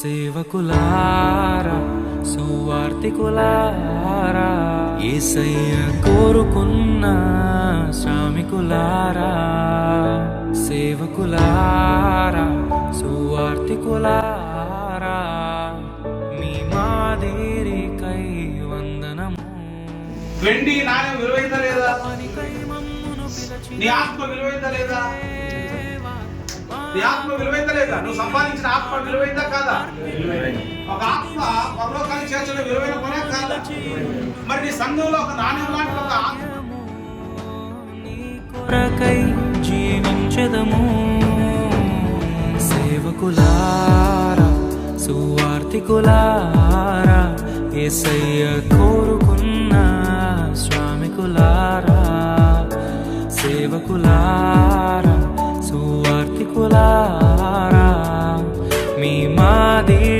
సేవకులారా సువార్తికులారా ఏసయ్య కోరుకున్న శ్రామికులారా సేవకులారా సువార్తికులారా మీ మాదిరికై వందనము. వెండి నాణ్యం విలువైందా లేదా? నీ ఆత్మ విలువైందా లేదా? నీ ఆత్మ విలువైందా లేదా? నువ్వు సంపాదించిన ఆత్మ విలువైందా కాదా? ఒక ఆత్మ పరలోకానికి చేర్చడం విలువైన కొనే కాదా? మరి నీ సంఘంలో ఒక నాణ్యం లాంటి ఒక ఆత్మ కొరకై జీవించదము. సేవకులారా సువార్తికులారా ఏసయ్య కోరుకున్న స్వామికులారా సేవకులారా Kularam, mi madi.